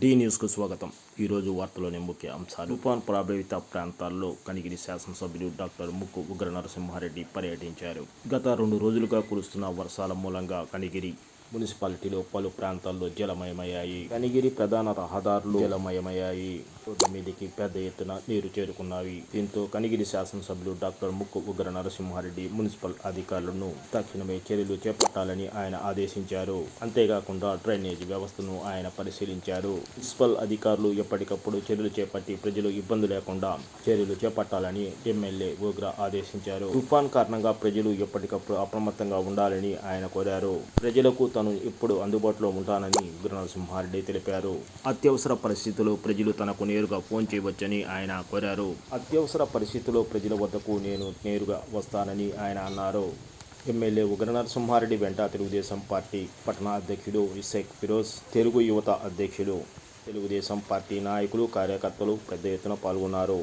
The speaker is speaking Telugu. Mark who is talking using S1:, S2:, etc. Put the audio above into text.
S1: డి న్యూస్కు స్వాగతం. ఈరోజు వార్తలోని ముఖ్య అంశాలు. తుఫాన్ ప్రభావిత ప్రాంతాల్లో కనిగిరి శాసనసభ్యులు డాక్టర్ ముక్కు ఉగ్ర నరసింహారెడ్డి పర్యటించారు. గత రెండు రోజులుగా కురుస్తున్న వర్షాల మూలంగా కనిగిరి మున్సిపాలిటీలో పలు ప్రాంతాల్లో జలమయమయ్యాయి. కనిగిరి ప్రధాన రహదారులు జలమయమయ్యాయి. రోడ్డు మీదకి పెద్ద ఎత్తున నీరు చేరుకున్నాయి. దీంతో కనిగిరి శాసనసభ్యులు డాక్టర్ ముక్కు ఉగ్ర నరసింహారెడ్డి మున్సిపల్ అధికారులను తక్షణమే చర్యలు చేపట్టాలని ఆయన ఆదేశించారు. అంతేకాకుండా డ్రైనేజ్ వ్యవస్థను ఆయన పరిశీలించారు. మున్సిపల్ అధికారులు ఎప్పటికప్పుడు చర్యలు చేపట్టి ప్రజలు ఇబ్బంది లేకుండా చర్యలు చేపట్టాలని ఎమ్మెల్యే ఉగ్ర ఆదేశించారు. తుఫాన్ కారణంగా ప్రజలు ఎప్పటికప్పుడు అప్రమత్తంగా ఉండాలని ఆయన కోరారు. ప్రజలకు తను ఎప్పుడు అందుబాటులో ఉంటానని గురునరసింహారెడ్డి తెలిపారు. అత్యవసర పరిస్థితుల్లో ప్రజలు తనకు నేరుగా ఫోన్ చేయవచ్చని ఆయన కోరారు. అత్యవసర పరిస్థితుల్లో ప్రజల వద్దకు నేను నేరుగా వస్తానని ఆయన అన్నారు. ఎమ్మెల్యే ఉగ్రనరసింహారెడ్డి వెంట తెలుగుదేశం పార్టీ పట్టణ అధ్యక్షుడు ఇషేక్ ఫిరోజ్ తెలుగు యువత అధ్యక్షుడు తెలుగుదేశం పార్టీ నాయకులు కార్యకర్తలు పెద్ద ఎత్తున పాల్గొన్నారు.